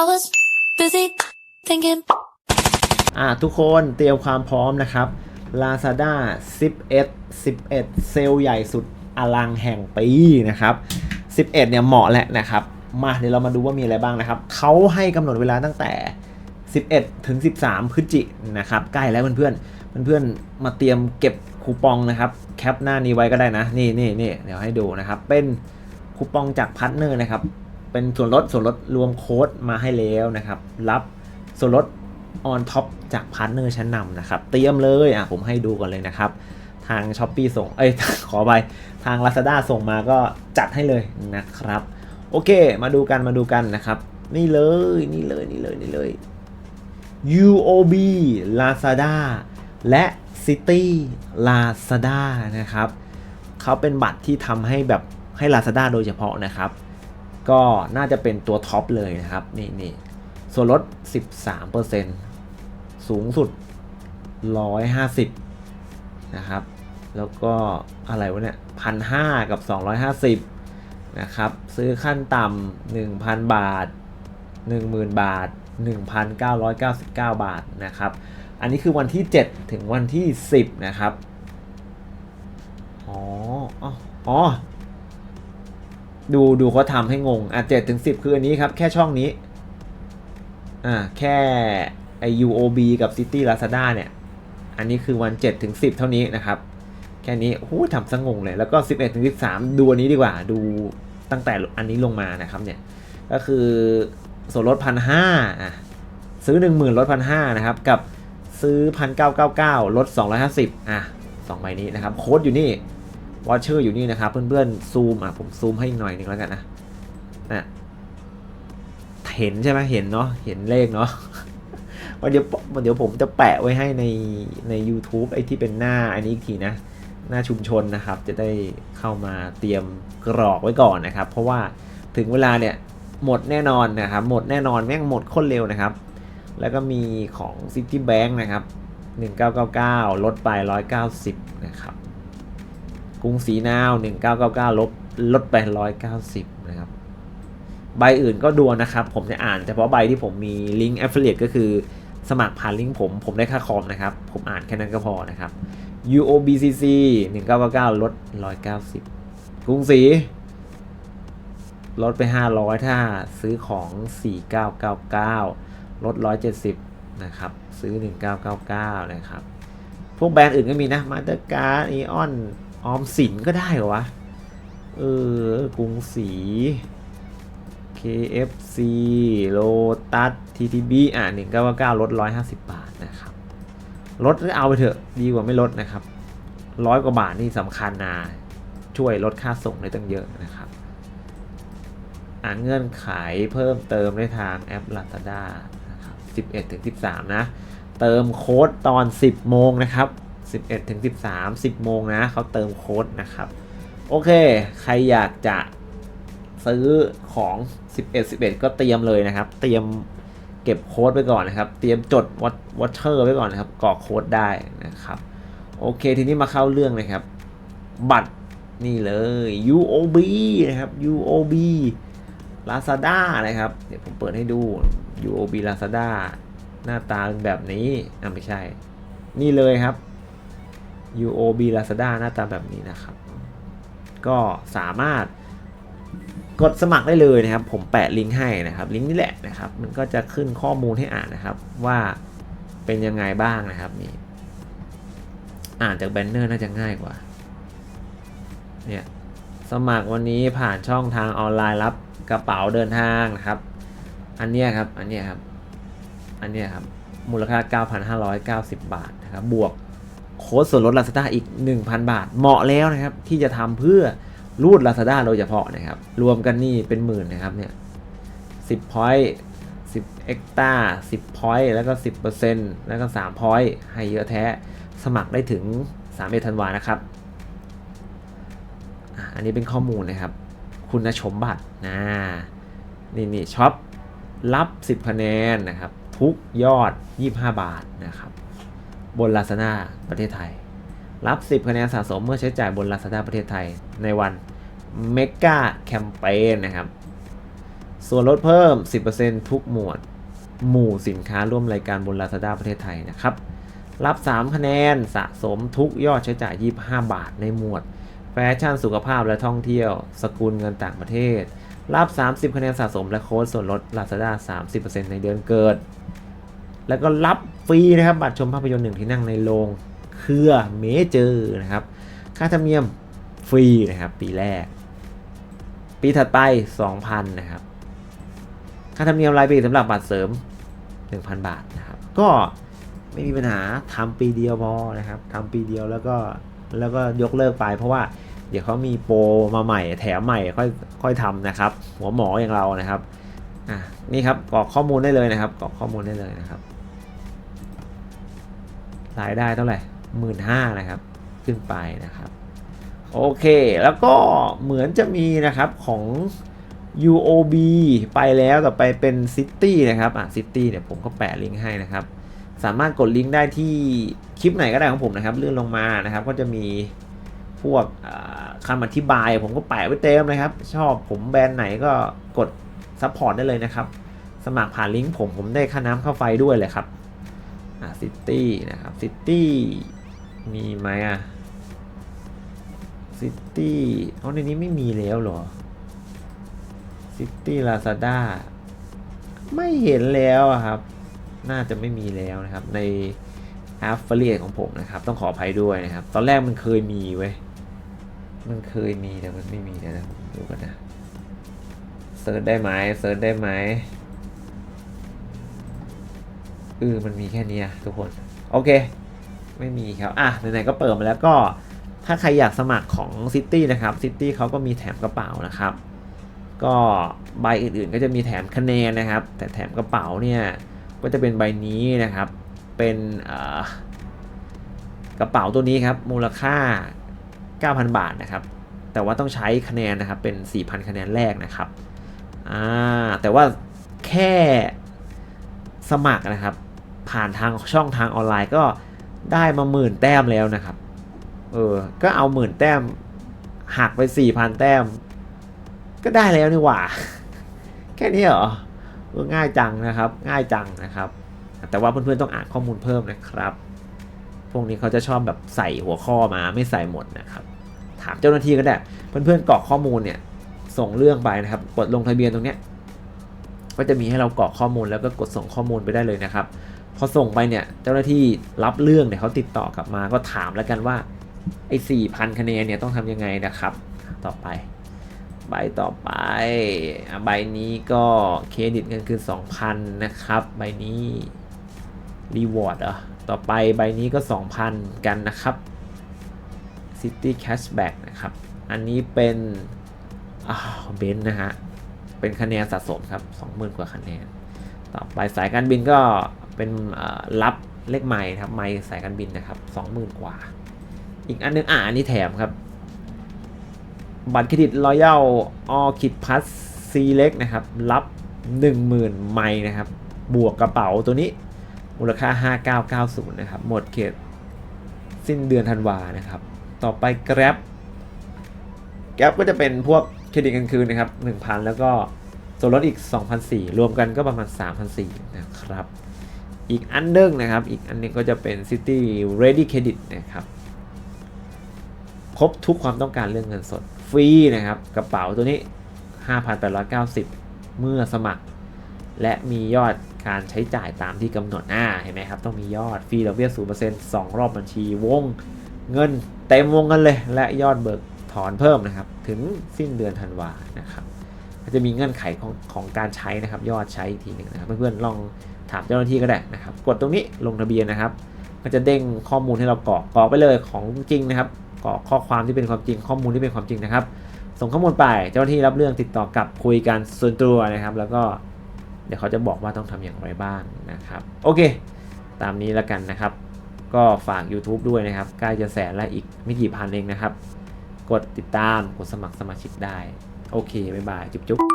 I was busy thinking. อ่าทุกคนเตรียมความพร้อมนะครับ Lazada 11 11 เซลล์ใหญ่สุดอลังแห่งปีนะครับ 11 เนี่ยเหมาะแหละนะครับ มาเดี๋ยวเรามาดูว่ามีอะไรบ้างนะครับ เขาให้กำหนดเวลาตั้งแต่ 11 ถึง 13 พฤศจินะครับ ใกล้แล้วเพื่อนๆเพื่อนๆมาเตรียมเก็บคูปองนะครับแคปหน้านี้ไว้ก็ได้นะ นี่นี่นี่เดี๋ยวให้ดูนะครับ เป็นคูปองจากพาร์ทเนอร์นะครับ เป็นส่วนลดส่วนลดรวมโค้ดมาให้แล้วนะครับ รับส่วนลด on top จากพาร์ทเนอร์ชั้นนำนะครับ เตรียมเลยอะผมให้ดูก่อนเลยนะครับ ทาง s h อ p e e ส่ง เอ้ย ขอไปทาง Lazada ส่งมาก็จัดให้เลยนะครับ โอเค มาดูกันมาดูกันนะครับ นี่เลยนี่เลยนี่เลยนี่เลย UOB Lazada และ City Lazada นะครับเขาเป็นบัตรที่ทำให้แบบให้ Lazada โดยเฉพาะนะครับ ก็น่าจะเป็นตัวท็อปเลยนะครับ นี่นี่ส่วนลด 13%สูงสุด 150 นะครับ แล้วก็อะไรวะเนี่ยพันห้ากับ 250 นะครับ ซื้อขั้นต่ำ1,000 บาท 10,000 บาท 1,999 บาทนะครับ อันนี้คือวันที่ 7 ถึงวันที่ 10 นะครับ อ๋อ อ๋ออ๋อ ดูดูเขาทำให้งง อะเจ็ดถึงสิบคืออันนี้ครับ แค่ช่องนี้ อ่า แค่ไอ UOB กับ City Lazada เนี่ย อันนี้คือวัน7ถึง10เท่านี้นะครับ แค่นี้โอ้ทำซะงงเลย แล้วก็11ถึง13ดูอันนี้ดีกว่า ดูตั้งแต่อันนี้ลงมานะครับเนี่ย ก็คือส่วนลดพันห้าอะซื้อ10,000ลดพันห้านะครับ กับซื้อ1,999ลด250อะสองใบนี้นะครับ โค้ดอยู่นี่ วอชเชอร์อยู่นี่นะครับ เพื่อนๆซูมอะผมซูมให้อีกหน่อยหนึงแล้วกันนะนะเห็นใช่ไหมเห็นเนาะเห็นเลขเนาะวันเดี๋ยววันเดี๋ยวผมจะแปะไว้ให้ในใน YouTube ไอ้ที่เป็นหน้าอันนี้อีกทีนะ หน้าชุมชนนะครับ จะได้เข้ามาเตรียมกรอกไว้ก่อนนะครับ เพราะว่าถึงเวลาเนี่ยหมดแน่นอนนะครับ หมดแน่นอนแม่งหมดโคนเร็วนะครับ แล้วก็มีของ Citibank นะครับ 1999 ลดไป 190 นะครับ กรุงศรีนาว 1999 ลบลดไป 190 นะครับ ใบอื่นก็ดูนะครับ ผมจะอ่านเฉพาะใบที่ผมมีลิงก์ affiliate ก็คือสมัครผ่านลิงก์ผม ผมได้ค่าคอมนะครับ ผมอ่านแค่นั้นก็พอนะครับ UOBCC 1999 ลด 190 กรุงศรีลดไป 500 ถ้าซื้อของ 4999 ลด 170 นะครับ ซื้อ 1999 นะครับ พวกแบรนด์อื่นก็มีนะมาเต ออมสินก็ได้เหรอวะ เออกรุงศรี KFC Lotus TTB อะ1999ลด150บบาทนะครับลดเอาไปเถอะดีกว่าไม่ลดนะครับร้อยกว่าบาทนี่สำคัญนะช่วยลดค่าส่งได้ตั้งเยอะนะครับอ่าเงื่อนไขเพิ่มเติมได้ทางแอป Lazada นะครับ11ถึง13 นะ เติมโค้ดตอน 10 โมงนะครับ 11ถึง13 10 โมงนะเขาเติมโค้ดนะครับ โอเค ใครอยากจะซื้อของ 11 11 ก็เตรียมเลยนะครับ เตรียมเก็บโค้ดไว้ก่อนนะครับ เตรียมจดวัตวัตเชอร์ไว้ก่อนนะครับกรอกโค้ดได้นะครับ โอเค ทีนี้มาเข้าเรื่องเลยครับ บัตรนี่เลย UOB นะครับ UOB Lazada นะครับ เดี๋ยวผมเปิดให้ดู UOB Lazada หน้าตาเป็นแบบนี้อะไม่ใช่ นี่เลยครับ UOB Lazada หน้าตาแบบนี้นะครับ ก็สามารถกดสมัครได้เลยนะครับ ผมแปะลิงก์ให้นะครับ ลิงก์นี่แหละนะครับ มันก็จะขึ้นข้อมูลให้อ่านนะครับ ว่าเป็นยังไงบ้างนะครับนี่อ่านจากแบนเนอร์น่าจะง่ายกว่า เนี่ย สมัครวันนี้ผ่านช่องทางออนไลน์รับกระเป๋าเดินทางนะครับ อันเนี้ยครับ อันเนี้ยครับ อันเนี้ยครับ มูลค่า 9,590 บาทนะครับ บวก โค้ดส่วนลด Lazada อีก 1,000 บาท เหมาะแล้วนะครับ ที่จะทำเพื่อรูด Lazada โดยเฉพาะนะครับ รวมกันนี่เป็นหมื่นนะครับเนี่ย10 point 10 extra 10 point แล้วก็10%แล้วก็3 point ให้เยอะแท้ สมัครได้ถึง3ธันวานะครับอันนี้เป็นข้อมูลนะครับ คุณสมบัตินะนี่นี่ช็อปรับ 10คะแนนนะครับ ทุกยอด 25 บาทนะครับ บน Lazada ประเทศไทย รับ 10 คะแนนสะสมเมื่อใช้จ่ายบน Lazada ประเทศไทยในวัน Mega Campaign นะครับ ส่วนลดเพิ่ม 10%ทุกหมวด หมู่สินค้าร่วมรายการบน Lazada ประเทศไทยนะครับ รับ 3 คะแนนสะสมทุกยอดใช้จ่าย 25 บาทในหมวด แฟชั่นสุขภาพและท่องเที่ยว สกุลเงินต่างประเทศ รับ 30 คะแนนสะสมและโค้ดส่วนลด Lazada 30%ในเดือนเกิด แล้วก็รับฟรีนะครับบัตรชมภาพยนตร์หนึ่งที่นั่งในโรงเครือเมเจอร์นะครับ ค่าธรรมเนียมฟรีนะครับปีแรก ปีถัดไป 2,000 นะครับ ค่าธรรมเนียมรายปีสำหรับบัตรเสริม 1,000 บาทนะครับ ก็ไม่มีปัญหาทำปีเดียวพอนะครับทำปีเดียวแล้วก็แล้วก็ยกเลิกไป เพราะว่าเดี๋ยวเขามีโปรมาใหม่แถมใหม่ค่อยค่อยทำนะครับ หัวหมออย่างเรานะครับอะนี่ครับกรอกข้อมูลได้เลยนะครับกรอกข้อมูลได้เลยนะครับ รายได้เท่าไหร่หมื่นห้านะครับ ขึ้นไปนะครับ โอเค แล้วก็เหมือนจะมีนะครับของ UOB ไปแล้วต่อไปเป็น City นะครับอะ City เนี่ยผมก็แปะลิงก์ให้นะครับ สามารถกดลิงก์ได้ที่คลิปไหนก็ได้ของผมนะครับ เลื่อนลงมานะครับ ก็จะมีพวกคำอธิบายผมก็แปะไว้เต็มนะครับ ชอบผมแบรนด์ไหนก็กดซัพพอร์ตได้เลยนะครับ สมัครผ่านลิงก์ผมผมได้ค่าน้ำค่าไฟด้วยเลยครับ อ่าซิตี้นะครับซิตี้มีไหมอะซิตี้เอาในนี้ไม่มีแล้วหรอซิตี้ลาซาด้าไม่เห็นแล้วครับ น่าจะไม่มีแล้วนะครับ ใน affiliate ของผมนะครับ ต้องขออภัยด้วยนะครับ ตอนแรกมันเคยมีเว้ยมันเคยมีแต่มันไม่มีนะผมดูกันนะเซิร์ชได้ไหมเซิร์ชได้ไหม เออมันมีแค่นี้ทุกคน โอเค ไม่มีครับอะไหนๆก็เปิดมาแล้วก็ถ้าใครอยากสมัครของ City นะครับ City เขาก็มีแถมกระเป๋านะครับ ก็ใบอื่นๆ ก็จะมีแถมคะแนนนะครับ แต่แถมกระเป๋าเนี่ยก็จะเป็นใบนี้นะครับ เป็นกระเป๋าตัวนี้ครับ มูลค่า 9,000 บาทนะครับ แต่ว่าต้องใช้คะแนนนะครับ เป็น 4,000 คะแนนแรกนะครับอ่าแต่ว่าแค่สมัครนะครับ ผ่านทางช่องทางออนไลน์ก็ได้มาหมื่นแต้มแล้วนะครับ เออ ก็เอาหมื่นแต้มหักไป4,000แต้ม ก็ได้แล้วนี่หว่า แค่นี้เหรอออง่ายจังนะครับ ง่ายจังนะครับ แต่ว่าเพื่อนๆต้องอ่านข้อมูลเพิ่มนะครับ พวกนี้เขาจะชอบแบบใส่หัวข้อมาไม่ใส่หมดนะครับ ถามเจ้าหน้าที่ก็ได้ เพื่อนๆกรอกข้อมูลเนี่ย ส่งเรื่องไปนะครับ กดลงทะเบียนตรงเนี้ย ก็จะมีให้เรากรอกข้อมูลแล้วก็กดส่งข้อมูลไปได้เลยนะครับ พอส่งไปเนี่ยเจ้าหน้าที่รับเรื่องเนี่ยเขาติดต่อกลับมาก็ถามแล้วกันว่าไอ้สี่พันคะแนนเนี่ยต้องทำยังไงนะครับ ต่อไป ใบต่อไปใบนี้ก็เครดิตเงินคือ 2,000 นะครับ ใบนี้รีวอร์ดอะต่อไปใบนี้ก็ 2,000 กันนะครับ City Cashback นะครับ อันนี้เป็นอ้าวเบนนะฮะ เป็นคะแนนสะสมครับ 20,000 กว่าคะแนน ต่อไปสายการบินก็ เป็นรับเลขไม้ครับไม้สายการบินนะครับ20,000กว่า อีกอันนึงอ่าอันนี้แถมครับ บัตรเครดิตรอยัลออคิดพัสซีเล็กนะครับ รับ10,000ไมล์นะครับ บวกกระเป๋าตัวนี้มูลค่า 5990 นะครับ หมดเขตสิ้นเดือนธันวานะครับ ต่อไป Grab Grab ก็จะเป็นพวกเครดิตกลางคืนนะครับ 1,000 แล้วก็ส่วนลดอีก2,400รวมกันก็ประมาณ3,400นะครับ อีกอันหนึงนะครับ อีกอันหนึงก็จะเป็น City Ready Credit นะครับ ครบทุกความต้องการเรื่องเงินสด ฟรีนะครับ กระเป๋าตัวนี้ 5,890 เมื่อสมัคร และมียอดการใช้จ่ายตามที่กำหนดอ่าเห็นไหมครับ ต้องมียอดฟรีดอกเบี้ย0% 2 รอบบัญชีวงเงินเต็มวงกันเลย และยอดเบิกถอนเพิ่มนะครับ ถึงสิ้นเดือนธันวานะครับ ก็จะมีเงื่อนไขของของการใช้นะครับ ยอดใช้อีกทีหนึ่งนะครับเพื่อนๆลองถามเจ้าหน้าที่ก็ได้นะครับ กดตรงนี้ลงทะเบียนนะครับก็จะเด้งข้อมูลให้เรากรอกกรอกไปเลยของจริงนะครับกรอกข้อความที่เป็นความจริง ข้อมูลที่เป็นความจริงนะครับ ส่งข้อมูลไปเจ้าหน้าที่รับเรื่องติดต่อกับคุยกันส่วนตัวนะครับ แล้วก็เดี๋ยวเขาจะบอกว่าต้องทำอย่างไรบ้างนะครับโอเค ตามนี้แล้วกันนะครับ ก็ฝาก YouTube ด้วยนะครับใกล้จะแสนและอีกไม่กี่พันเองนะครับ กดติดตามกดสมัครสมาชิกได้ โอเคบ๊ายบายจุ๊บๆ